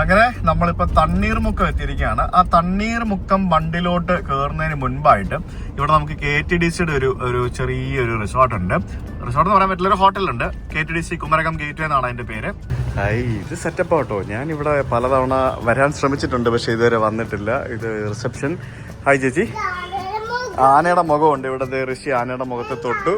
അങ്ങനെ നമ്മളിപ്പോ തണ്ണീർമുക്കം എത്തിയിരിക്കുകയാണ്. ആ തണ്ണീർ തണ്ണീർമുക്കം ബണ്ടിലോട്ട് കയറുന്നതിന് മുൻപായിട്ട് ഇവിടെ നമുക്ക് കെ ടി ഡി സിയുടെ ഒരു ഒരു ചെറിയൊരു റിസോർട്ട് ഉണ്ട്. റിസോർട്ട് എന്ന് പറയാൻ പറ്റില്ല ഒരു ഹോട്ടലുണ്ട് K T D C Kumarakom gate എന്നാണ് അതിന്റെ പേര്. ഇത് സെറ്റപ്പ് ആട്ടോ. ഞാൻ ഇവിടെ പലതവണ വരാൻ ശ്രമിച്ചിട്ടുണ്ട് പക്ഷേ ഇതുവരെ വന്നിട്ടില്ല. ഇത് റിസപ്ഷൻ ഹായ് ചേച്ചി. ആനയുടെ മുഖമുണ്ട് ഇവിടെ ഋഷി ആനയുടെ മുഖത്ത് തൊട്ടു.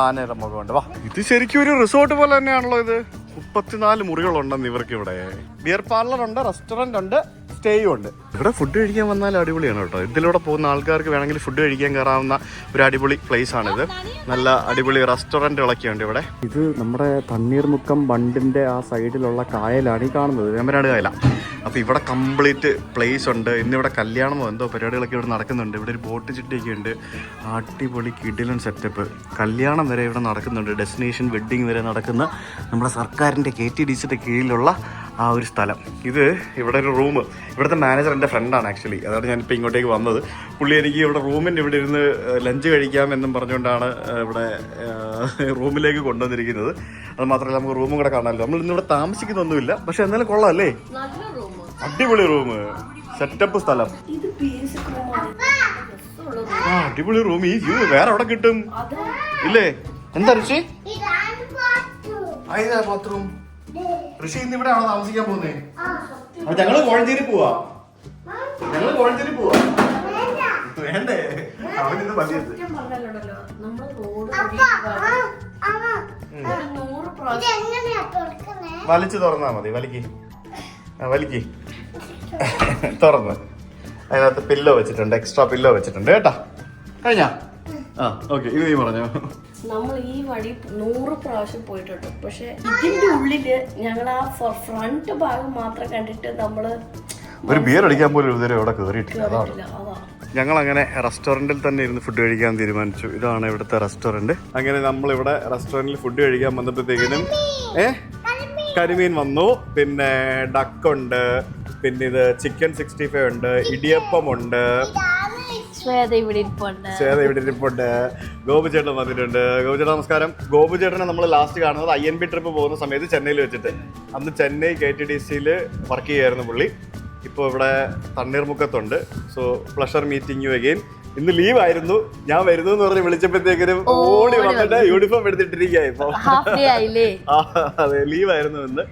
ആനയുടെ മുഖമുണ്ട്. വാ ഇത് ശരിക്കും ഒരു റിസോർട്ട് പോലെ തന്നെയാണല്ലോ ഇത്. മുപ്പത്തിനാല് മുറികളുണ്ടെന്ന് ഇവർക്ക് ഇവിടെ ബിയർ പാർലർ ഉണ്ട് റെസ്റ്റോറന്റ് ഉണ്ട് സ്റ്റേയും ഉണ്ട് ഇവിടെ ഫുഡ് കഴിക്കാൻ വന്നാൽ അടിപൊളിയാണ് കേട്ടോ. ഇതിലൂടെ പോകുന്ന ആൾക്കാർക്ക് വേണമെങ്കിൽ ഫുഡ് കഴിക്കാൻ കയറാവുന്ന ഒരു അടിപൊളി പ്ലേസ് ആണിത്. നല്ല അടിപൊളി റെസ്റ്റോറന്റുകളൊക്കെ ഉണ്ട് ഇവിടെ. ഇത് നമ്മുടെ തണ്ണീർമുക്കം ബണ്ടിന്റെ ആ സൈഡിലുള്ള കായലാണ് ഈ കാണുന്നത്. വേമ്പനാട് കായല. അപ്പോൾ ഇവിടെ കംപ്ലീറ്റ് പ്ലേസ് ഉണ്ട്. ഇന്നിവിടെ കല്യാണമോ എന്തോ പരിപാടികളൊക്കെ ഇവിടെ നടക്കുന്നുണ്ട്. ഇവിടെ ഒരു ബോട്ട് ചിട്ടിയൊക്കെ ഉണ്ട്. അടിപൊളി കിഡിലൻ സെറ്റപ്പ് കല്യാണം വരെ ഇവിടെ നടക്കുന്നുണ്ട്. ഡെസ്റ്റിനേഷൻ വെഡ്ഡിങ് വരെ നടക്കുന്ന നമ്മുടെ സർക്കാരിന്റെ കെ ടി ഡി സിയുടെ കീഴിലുള്ള ആ ഒരു സ്ഥലം. ഇത് ഇവിടെ ഒരു റൂം ഇവിടുത്തെ മാനേജർ എന്റെ ഫ്രണ്ടാണ് ആക്ച്വലി അതാണ് ഞാനിപ്പോൾ ഇങ്ങോട്ടേക്ക് വന്നത്. പുള്ളി എനിക്ക് ഇവിടെ റൂമിന്റെ ഇവിടെ ഇരുന്ന് ലഞ്ച് കഴിക്കാം എന്നും പറഞ്ഞുകൊണ്ടാണ് ഇവിടെ റൂമിലേക്ക് കൊണ്ടുവന്നിരിക്കുന്നത്. അത് മാത്രമല്ല നമുക്ക് റൂമും കൂടെ കാണാമല്ലോ. നമ്മൾ ഇന്നിവിടെ താമസിക്കുന്നൊന്നുമില്ല. പക്ഷെ എന്നാലും കൊള്ളാം അല്ലേ നല്ല റൂം അടിപൊളി റൂം സെറ്റപ്പ് സ്ഥലം. ആ അടിപൊളി റൂം ഈ വ്യൂ വേറെ എവിടെ കിട്ടും? ഇല്ലേ? എന്താ ഋഷി ബാത്റൂം ഋഷി ഇന്ന് ഇവിടെ ആണോ താമസിക്കാൻ പോകുന്നേ? അപ്പൊ ഞങ്ങൾ കോഴഞ്ചേരി പോവാ. ഞങ്ങൾ കോഴഞ്ചേരി പോവാ. വേണ്ടേ. അവനിത് പ്രാവശ്യം. വലിച്ചു തുറന്നാ മതി വലിക്ക്. ആ, വലിക്ക്. തുറന്ന്. അതിനകത്ത് പില്ലോ വെച്ചിട്ടുണ്ട് എക്സ്ട്രാ പില്ലോ വെച്ചിട്ടുണ്ട് കേട്ടാ? കഴിഞ്ഞാ? ആ ഓക്കെ ഇത് നീ പറഞ്ഞോ. നമ്മൾ ഈ വഴി നൂറ് പ്രാവശ്യം പോയിട്ടുണ്ട്. പക്ഷെ ഇതിന്റെ ഉള്ളിൽ ഞങ്ങൾ ആ ഫ്രണ്ട് ഭാഗം മാത്രം കണ്ടിട്ട് നമ്മൾ ഒരു ബിയർ അടിക്കാൻ പോലും ഇതുവരെ ഇവിടെ കയറിയിട്ടില്ല അതാണ്. ഞങ്ങൾ അങ്ങനെ റെസ്റ്റോറന്റിൽ തന്നെ ഇരുന്ന് ഫുഡ് കഴിക്കാൻ തീരുമാനിച്ചു. ഇതാണ് ഇവിടുത്തെ റെസ്റ്റോറന്റ് അങ്ങനെ നമ്മൾ ഇവിടെ റെസ്റ്റോറന്റിൽ ഫുഡ് കഴിക്കാൻ വന്നപ്പോഴത്തേക്കിനും ഏ? കരിമീൻ വന്നു. പിന്നെ ഡക്കുണ്ട് പിന്നെ ഇത് ചിക്കൻ സിക്സ്റ്റി ഫൈവ് ഉണ്ട്. ഇടിയപ്പം ഉണ്ട്. ശ്വേത ഇവിടെ ഇരിപ്പുണ്ട് ചേത ഇവിടെ ഇരിപ്പുണ്ട് ഗോപുചേട്ടൻ വന്നിട്ടുണ്ട്. ഗോപുചേട്ടൻ നമസ്കാരം. ഗോപുചേട്ടനെ നമ്മൾ ലാസ്റ്റ് കാണുന്നത് ഐ എൻ ബി ട്രിപ്പ് പോകുന്ന സമയത്ത് ചെന്നൈയിൽ വെച്ചിട്ട്. അന്ന് ചെന്നൈ കെ ടി ഡി സിയിൽ വർക്ക് ചെയ്യായിരുന്നു പുള്ളി. ഇപ്പോൾ ഇവിടെ തണ്ണീർമുക്കത്തുണ്ട്. So pleasure meeting you again ഇന്ന് ലീവ് ആയിരുന്നു. ഞാൻ വരുന്നു എന്ന് പറഞ്ഞ് വിളിച്ചപ്പോഴത്തേക്കും ഓടി വന്നിട്ട് യൂണിഫോം എടുത്തിട്ടിരിക്കുക ഇപ്പൊ. അതെ ലീവ് ആയിരുന്നു ഇന്ന്.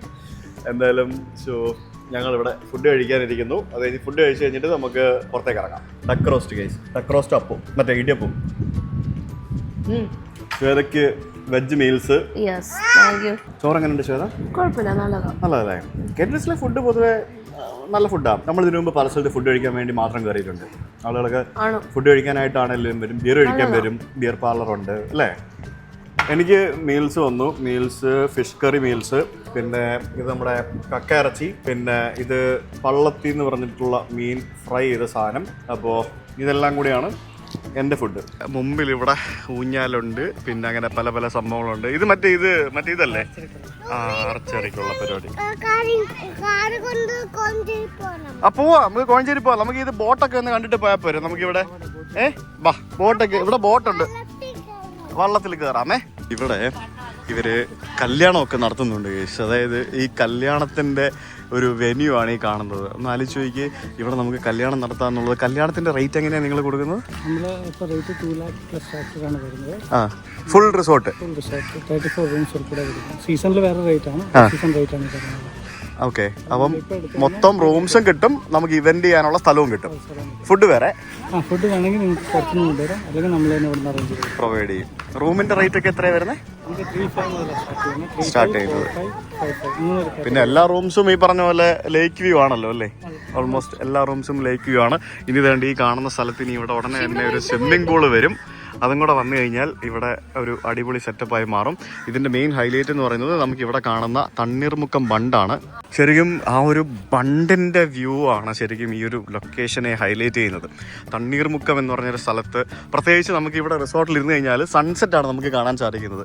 എന്തായാലും സോ ഞങ്ങൾ ഇവിടെ ഫുഡ് കഴിക്കാനിരിക്കുന്നു. അത് കഴിഞ്ഞ് ഫുഡ് കഴിച്ച് കഴിഞ്ഞിട്ട് നമുക്ക് പുറത്തേക്ക് ഇറങ്ങാം. Duck roast guys duck roast അപ്പും മറ്റേ ഇടിയപ്പും. ശ്വേതയ്ക്ക് വെജ് മീൽസ് ചോറ് എങ്ങനെയുണ്ട് ശ്വേത? കുഴപ്പമില്ല നല്ലതാണ് നല്ലതല്ലേ? കേരളത്തിലെ ഫുഡ് പൊതുവേ നല്ല ഫുഡാണ് നമ്മൾ ഇതിനു മുമ്പ് പല സ്ഥലത്ത് ഫുഡ് കഴിക്കാൻ വേണ്ടി മാത്രം കയറിയിട്ടുണ്ട്. ആളുകളൊക്കെ ഫുഡ് കഴിക്കാനായിട്ടാണെങ്കിലും വരും. ബിയർ കഴിക്കാൻ വരും. ബിയർ പാർലർ ഉണ്ട് അല്ലേ? എനിക്ക് മീൽസ് വന്നു. മീൽസ് ഫിഷ് കറി മീൽസ് പിന്നെ ഇത് നമ്മുടെ കക്ക ഇറച്ചി പിന്നെ ഇത് പള്ളത്തി എന്ന് പറഞ്ഞിട്ടുള്ള മീൻ ഫ്രൈ ചെയ്ത സാധനം. അപ്പോൾ ഇതെല്ലാം കൂടിയാണ് എന്റെ ഫുഡ്. മുമ്പിൽ ഇവിടെ ഊഞ്ഞാലുണ്ട് പിന്നെ അങ്ങനെ പല പല സംഭവങ്ങളുണ്ട്. ഇത് മറ്റേ ഇത് മറ്റേ ഇതല്ലേ? ആ അറച്ചറിക്കുള്ള പരിപാടി. ആ പോവാ നമുക്ക് കോഴഞ്ചേരി പോവാം. നമുക്ക് ഇത് ബോട്ടൊക്കെ ഒന്ന് കണ്ടിട്ട് പോയാൽ പോരെ നമുക്ക് ഇവിടെ ഏ ബാ ബോട്ടൊക്കെ ഇവിടെ ബോട്ടുണ്ട്. വള്ളത്തിൽ കയറാമേ ഇവിടെ ഇവർ കല്യാണമൊക്കെ നടത്തുന്നുണ്ട് guys. അതായത് ഈ കല്യാണത്തിന്റെ ഒരു വെന്യൂ ആണ് ഈ കാണുന്നത്. ഒന്ന് ആലോചിച്ച് നോക്കി ഇവിടെ നമുക്ക് കല്യാണം നടത്താന്നുള്ളത്. കല്യാണത്തിന്റെ റേറ്റ് എങ്ങനെയാണ് നിങ്ങൾ കൊടുക്കുന്നത്? നമ്മൾ ഇപ്പോൾ റേറ്റ് ടു ലാക്ക് പ്ലസ് വരുന്നത്. ആ full resort full resort thirty four rooms ഉൾപ്പെടെ കൊടുക്കും സീസണിൽ വേറെ റേറ്റ് ആണ്. സീസൺ റേറ്റ് ആണ് ഓക്കെ അപ്പം മൊത്തം റൂംസും കിട്ടും. നമുക്ക് ഇവന്റ് ചെയ്യാനുള്ള സ്ഥലവും കിട്ടും. ഫുഡ് വേറെ? ഫുഡ് വേണമെങ്കിൽ നിങ്ങൾക്ക് പുറത്തുനിന്ന് കൊണ്ടുവരാം അല്ലെങ്കിൽ നമ്മൾ തന്നെ ഇവിടെ അറേഞ്ച് ചെയ്യും പ്രൊവൈഡ് ചെയ്യും. റൂമിന്റെ റേറ്റ് ഒക്കെ എത്രയാണ് വരുന്നത് സ്റ്റാർട്ട് ചെയ്യുന്നത്. പിന്നെ എല്ലാ റൂംസും ഈ പറഞ്ഞ പോലെ ലേക്ക് വ്യൂ ആണല്ലോ അല്ലേ? ഓൾമോസ്റ്റ് എല്ലാ റൂംസും ലേക്ക് വ്യൂ ആണ്. ഇനി വേണ്ടി ഈ കാണുന്ന സ്ഥലത്തിന് ഇവിടെ ഉടനെ തന്നെ ഒരു സ്വിമ്മിംഗ് പൂൾ വരും. അതും കൂടെ വന്നു കഴിഞ്ഞാൽ ഇവിടെ ഒരു അടിപൊളി സെറ്റപ്പായി മാറും. ഇതിന്റെ മെയിൻ ഹൈലൈറ്റ് എന്ന് പറയുന്നത് നമുക്ക് ഇവിടെ കാണുന്ന തണ്ണീർമുക്കം ബണ്ടാണ്. ശരിക്കും ആ ഒരു ബണ്ടിന്റെ വ്യൂ ആണ് ശരിക്കും ഈ ഒരു ലൊക്കേഷനെ ഹൈലൈറ്റ് ചെയ്യുന്നത്. തണ്ണീർമുക്കം എന്ന് പറഞ്ഞൊരു സ്ഥലത്ത് പ്രത്യേകിച്ച് നമുക്ക് ഇവിടെ റിസോർട്ടിൽ ഇരുന്ന് കഴിഞ്ഞാൽ സൺസെറ്റാണ് നമുക്ക് കാണാൻ സാധിക്കുന്നത്.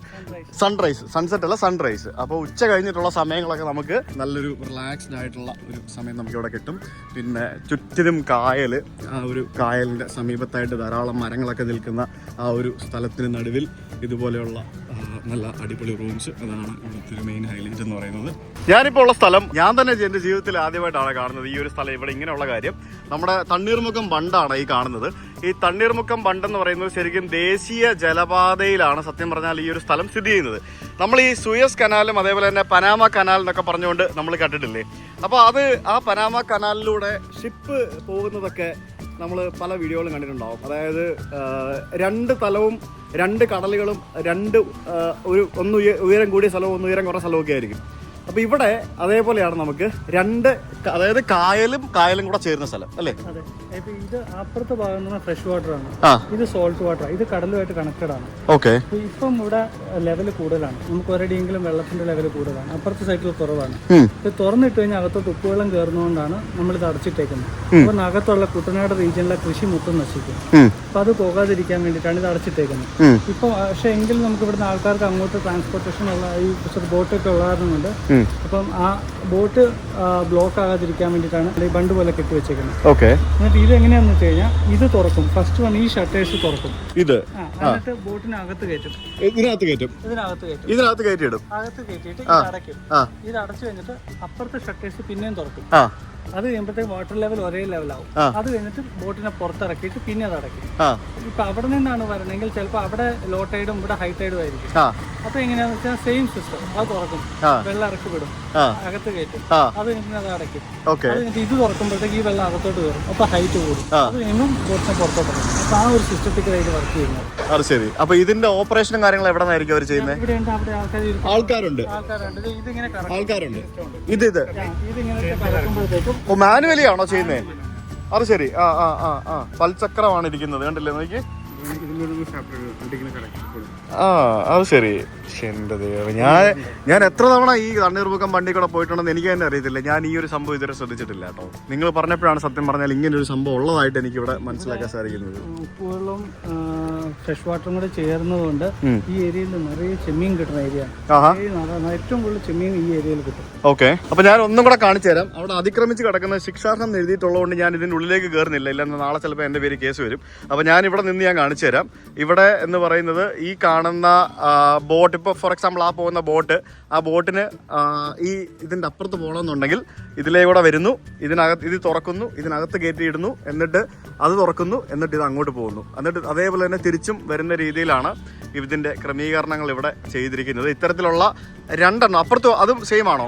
സൺറൈസ് സൺസെറ്റ് അല്ല സൺറൈസ് അപ്പോൾ ഉച്ച കഴിഞ്ഞിട്ടുള്ള സമയങ്ങളൊക്കെ നമുക്ക് നല്ലൊരു റിലാക്സ്ഡ് ആയിട്ടുള്ള ഒരു സമയം നമുക്ക് ഇവിടെ കിട്ടും. പിന്നെ ചുറ്റിലും കായൽ ആ ഒരു കായലിന്റെ സമീപത്തായിട്ട് ധാരാളം മരങ്ങളൊക്കെ നിൽക്കുന്ന ആ ഒരു സ്ഥലത്തിന് നടുവിൽ ഇതുപോലെയുള്ള നല്ല അടിപൊളി റൂംസ് അതാണ് ഇവിടുത്തെ ഒരു മെയിൻ ഹൈലൈറ്റ് എന്ന് പറയുന്നത്. ഞാനിപ്പോൾ ഉള്ള സ്ഥലം ഞാൻ തന്നെ എന്റെ ജീവിതത്തിൽ ആദ്യമായിട്ടാണ് കാണുന്നത് ഈ ഒരു സ്ഥലം ഇവിടെ ഇങ്ങനെയുള്ള കാര്യം. നമ്മുടെ തണ്ണീർമുഖം ബണ്ടാണ് ഈ കാണുന്നത്. ഈ തണ്ണീർമുക്കം ബണ്ടെന്ന് പറയുന്നത് ശരിക്കും ദേശീയ ജലപാതയിലാണ് സത്യം പറഞ്ഞാൽ ഈ ഒരു സ്ഥലം സ്ഥിതി ചെയ്യുന്നത്. നമ്മൾ ഈ സുയസ് കനാലും അതേപോലെ തന്നെ പനാമ കനാൽ എന്നൊക്കെ പറഞ്ഞുകൊണ്ട് നമ്മൾ കണ്ടിട്ടില്ലേ അപ്പോൾ അത് ആ പനാമ കനാലിലൂടെ ഷിപ്പ് പോകുന്നതൊക്കെ നമ്മൾ പല വീഡിയോകളും കണ്ടിട്ടുണ്ടാവും. അതായത് രണ്ട് തലവും രണ്ട് കടലുകളും രണ്ട് ഒരു ഒന്ന് ഉയ- ഉയരം കൂടിയ സ്ഥലവും ഒന്ന് ഉയരം കുറഞ്ഞ സ്ഥലമൊക്കെ ആയിരിക്കും. അപ്പോൾ ഇവിടെ അതേപോലെയാണ് നമുക്ക് രണ്ട് അതായത് കായലും കായലും കൂടെ ചേരുന്ന സ്ഥലം അല്ലേ? അതെ. ഇത് അപ്പുറത്തെ ഭാഗം ഫ്രഷ് വാട്ടർ ആണ്. ഇത് സോൾട്ട് വാട്ടർ ഇത് കടലുമായിട്ട് കണക്റ്റഡ് ആണ്. ഓക്കെ. ഇപ്പൊ ഇപ്പം ഇവിടെ ലെവൽ കൂടുതലാണ്. നമുക്ക് ഒരടിയെങ്കിലും വെള്ളത്തിന്റെ ലെവൽ കൂടുതലാണ്. അപ്പുറത്തെ സൈഡിൽ കുറവാണ്. ഇത് തുറന്നിട്ട് കഴിഞ്ഞാൽ അകത്തോട്ട് ഉപ്പുവെള്ളം കയറുന്നതുകൊണ്ടാണ് നമ്മൾ ഇത് അടച്ചിട്ടേക്കുന്നത്. അപ്പൊ അകത്തുള്ള കുട്ടനാട് റീജിയനിലെ കൃഷി മൊത്തം നശിക്കും. അപ്പൊ അത് പോകാതിരിക്കാൻ വേണ്ടിയിട്ടാണ് ഇത് അടച്ചിട്ടേക്കുന്നത്. ഇപ്പൊ പക്ഷെ എങ്കിലും നമുക്ക് ഇവിടുന്ന് ആൾക്കാർക്ക് അങ്ങോട്ട് ട്രാൻസ്പോർട്ടേഷൻ ഉള്ള ഈ ബോട്ടൊക്കെ ഉള്ള കാരണം കൊണ്ട് അപ്പം ആ ബോട്ട് ബ്ലോക്ക് ആകാതിരിക്കാൻ വേണ്ടിയിട്ടാണ് ഈ ബണ്ട് പോലെ കെട്ടി വെച്ചേക്കുന്നത്. ഓക്കെ. എന്നിട്ട് ഇത് എങ്ങനെയാന്ന് വെച്ച് കഴിഞ്ഞാൽ ഇത് തുറക്കും. ഫസ്റ്റ് വൺ ഈ ഷട്ടേഴ്സ് തുറക്കും. ഇത്? എന്നിട്ട് ബോട്ടിനകത്ത് കയറ്റും. ഇതിനകത്ത് കയറ്റും? ഇതിനകത്ത് കയറ്റും. ഇതിനകത്ത് കയറ്റിയിടും. അകത്ത് കയറ്റിയിട്ട് ഇത് അടയ്ക്കും. ഇത് അടച്ചു കഴിഞ്ഞിട്ട് അപ്പുറത്തെ ഷട്ടേഴ്സ് പിന്നെയും തുറക്കും. അത് കഴിയുമ്പോഴത്തേക്ക് വാട്ടർ ലെവൽ ഒരേ ലെവലാവും അത് കഴിഞ്ഞിട്ട് ബോട്ടിനെ പുറത്തിറക്കിയിട്ട് പിന്നെ അത് അടയ്ക്കും. ആ. ഇപ്പൊ അവിടെ നിന്നാണ് വരണമെങ്കിൽ ചിലപ്പോൾ അവിടെ ലോ ടൈഡും ഇവിടെ ഹൈ ടൈഡും ആയിരിക്കും. അപ്പൊ എങ്ങനെയാന്ന് വെച്ചാൽ സെയിം സിസ്റ്റം അത് തുറക്കും. വെള്ളം ഇറക്കി വിടും. അകത്ത് കയറ്റും. അത് കഴിഞ്ഞിട്ട് അത് അടയ്ക്കും. ഓക്കെ അത് കഴിഞ്ഞിട്ട് ഇത് തുറക്കുമ്പോഴത്തേക്ക് ഈ വെള്ളം അകത്തോട്ട് കയറും. അപ്പൊ ഹൈറ്റ് കൂടും. അത് കഴിയുമ്പോൾ ബോട്ടിനെ പുറത്തോട്ട് ഇറക്കും. അപ്പൊ ആ ഒരു സിസ്റ്റത്തിൽ വർക്ക് ചെയ്യുന്നത് അത് ശരി. അപ്പൊ ഇതിന്റെ ഓപ്പറേഷനും കാര്യങ്ങളും എവിടെ നിന്നായിരിക്കും അവർ ചെയ്യുന്നത്. ആൾക്കാരുണ്ട്. ആൾക്കാരുണ്ട്. ഇത് ഇതിങ്ങനെ ആൾക്കാരുണ്ട്. ഇത് ഇത്. ഇതിങ്ങനെ ഓ മാനുവലി ആണോ ചെയ്യുന്നത് അത് ശരി. ആ ആ ആ ആ. പൽചക്രമാണ് ഇരിക്കുന്നത് കണ്ടില്ലേ നോക്കി ആ അത് ശരി. എന്റെ ദൈവം ഞാൻ ഞാൻ എത്ര തവണ ഈ തണ്ണീർമുഖം വണ്ടി കൂടെ പോയിട്ടുണ്ടെന്ന് എനിക്ക് തന്നെ അറിയത്തില്ല. ഞാൻ ഈ ഒരു സംഭവം ഇതുവരെ ശ്രദ്ധിച്ചിട്ടില്ല കേട്ടോ. നിങ്ങൾ പറഞ്ഞപ്പോഴാണ് സത്യം പറഞ്ഞാൽ ഇങ്ങനെ ഒരു സംഭവം ഉള്ളതായിട്ട് എനിക്ക് ഇവിടെ മനസ്സിലാക്കാൻ സാധിക്കുന്നത്. ഉപ്പുവെള്ളം ഫ്രഷ് വാട്ടറും കൂടെ ചേർന്നതുകൊണ്ട് ഈ ഏരിയയിൽ നിറയെ ചെമ്മീൻ കിട്ടുന്ന ഏരിയ. ഏറ്റവും കൂടുതൽ ചെമ്മീൻ ഈ ഏരിയയിൽ കിട്ടും. ഓക്കെ. അപ്പൊ ഞാൻ ഒന്നും കൂടെ കാണിച്ചു തരാം. അവിടെ അതിക്രമിച്ച് കിടക്കുന്ന ശിക്ഷാർഹം എഴുതിയിട്ടുള്ളതുകൊണ്ട് ഞാൻ ഇതിന്റെ ഉള്ളിലേക്ക് കയറുന്നില്ല ഇല്ലെന്ന് നാളെ ചിലപ്പോൾ എന്റെ പേര് കേസ് വരും. അപ്പൊ ഞാൻ ഇവിടെ നിന്ന് ഞാൻ കാണിച്ചു തരാം. ഇവിടെ എന്ന് പറയുന്നത് ഈ കാണുന്ന ബോട്ട് ഇപ്പോൾ ഫോർ എക്സാമ്പിൾ ആ പോകുന്ന ബോട്ട് ആ ബോട്ടിന് ഈ ഇതിന്റെ അപ്പുറത്ത് പോകണമെന്നുണ്ടെങ്കിൽ ഇതിലേ വരുന്നു ഇതിനകത്ത് ഇത് തുറക്കുന്നു ഇതിനകത്ത് കയറ്റി ഇടുന്നു എന്നിട്ട് അത് തുറക്കുന്നു എന്നിട്ട് ഇത് അങ്ങോട്ട് പോകുന്നു. എന്നിട്ട് അതേപോലെ തന്നെ തിരിച്ചും വരുന്ന രീതിയിലാണ് ഇതിന്റെ ക്രമീകരണങ്ങൾ ഇവിടെ ചെയ്തിരിക്കുന്നത്. ഇത്തരത്തിലുള്ള രണ്ടെണ്ണം അപ്പുറത്ത് അതും സെയിം ആണോ?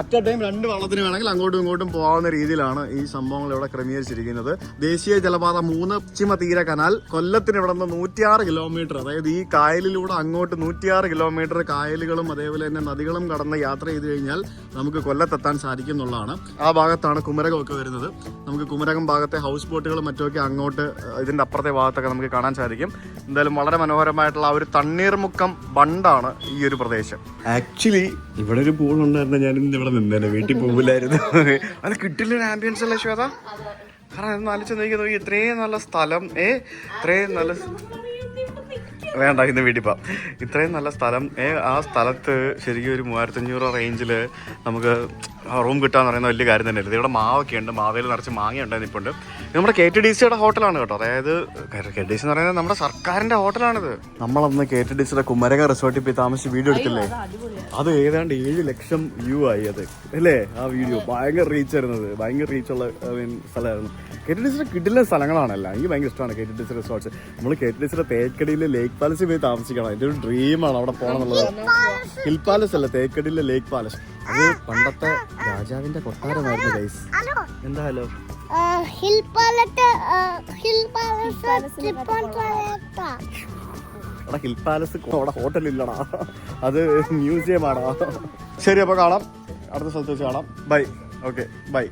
അറ്റ് എ ടൈം രണ്ട് വള്ളത്തിന് വേണമെങ്കിൽ അങ്ങോട്ടും ഇങ്ങോട്ടും പോകാവുന്ന രീതിയിലാണ് ഈ സംഭവങ്ങൾ ഇവിടെ ക്രമീകരിച്ചിരിക്കുന്നത്. ദേശീയ ജലപാത മൂന്ന് പശ്ചിമ തീര കനാൽ. കൊല്ലത്തിന് ഇവിടെ നിന്ന് നൂറ്റിയാറ് കിലോമീറ്റർ അതായത് ഈ കായലിലൂടെ അങ്ങോട്ട് നൂറ്റിയാറ് കിലോമീറ്റർ കായലുകളും അതേപോലെ തന്നെ നദികളും കടന്ന് യാത്ര ചെയ്ത് കഴിഞ്ഞാൽ നമുക്ക് കൊല്ലത്തെത്താൻ സാധിക്കും എന്നുള്ളതാണ് ആ ഭാഗത്താണ് കുമരകം ഒക്കെ വരുന്നത്. നമുക്ക് കുമരകം ഭാഗത്തെ ഹൗസ് ബോട്ടുകളും മറ്റുമൊക്കെ അങ്ങോട്ട് ഇതിന്റെ അപ്പുറത്തെ ഭാഗത്തൊക്കെ നമുക്ക് കാണാൻ സാധിക്കും. എന്തായാലും വളരെ മനോഹരമായിട്ടുള്ള ഒരു തണ്ണീർമുക്കം ബണ്ടാണ് ഈ ഒരു പ്രദേശം. ആക്ച്വലി ഇവിടെ ഒരു പൂൾ ഉണ്ടായിരുന്ന. ഞാൻ ഇവിടെ നിന്നേനെ വീട്ടിൽ പോകില്ലായിരുന്നു അത് കിട്ടില്ല ആംബിയൻസ് അല്ലേ ശ്വേത കാരണം അതൊന്ന് ആലോചിച്ച് നോക്കി നോക്കി ഇത്രയും നല്ല സ്ഥലം ഏ? ഇത്രയും നല്ല വേണ്ട ഇന്ന് വീട്ടിൽ പോവാം ഇത്രയും നല്ല സ്ഥലം ഏ ആ സ്ഥലത്ത് ശരിക്കും ഒരു മൂവായിരത്തഞ്ഞൂറ് റേഞ്ചിൽ നമുക്ക് റൂം കിട്ടാന്ന് പറയുന്ന വലിയ കാര്യം തന്നെയല്ലേ. ഇവിടെ മാവൊക്കെ ഉണ്ട് മാവയിൽ നിറച്ച് മാങ്ങ ഉണ്ടായിരുന്നു ഇപ്പോൾ നമ്മുടെ കെ ടി ഡി സിയുടെ ഹോട്ടലാണ് കേട്ടോ. അതായത് കെ ടി സി എന്ന് പറയുന്നത് നമ്മുടെ സർക്കാരിന്റെ ഹോട്ടലാണിത്. നമ്മളന്ന് കെ ടി ഡി സിയുടെ കുമരക റിസോർട്ടിൽ പോയി താമസിച്ച് വീഡിയോ എടുത്തില്ലേ? അത് ഏതാണ്ട് ഏഴ് ലക്ഷം വ്യൂ ആയി അത്. അല്ലേ? ആ വീഡിയോ ഭയങ്കര റീച്ച് ആയിരുന്നത്. ഭയങ്കര റീച്ചുള്ള സ്ഥലമായിരുന്നു. കെ ടി ഡി സിയുടെ കിട്ടില്ല സ്ഥലങ്ങളാണല്ലോ. എനിക്ക് ഭയങ്കര ഇഷ്ടമാണ് K T D C resorts. നമ്മൾ കെ ടി ഡി സിയുടെ തേക്കടിയിലെ ലേക്ക് പാലസിൽ പോയി താമസിക്കണം. എന്റെ ഒരു ഡ്രീമാണ് അവിടെ പോകണം എന്നുള്ളത്. Hill palace. അല്ല തേക്കടിയിലെ ലേക്ക് പാലസ്. അത് പണ്ടത്തെ രാജാവിന്റെ കൊട്ടാരമായിരുന്നു ഗൈസ് ഹലോ. എന്താ hello? Hill palace hill palace അവിടെ ഹിൽ പാലസ് അവിടെ ഹോട്ടലില്ലടാ അത് മ്യൂസിയം ആണോ? ശരി അപ്പൊ കാണാം. അടുത്ത സ്ഥലത്ത് വെച്ച് കാണാം. Bye okay bye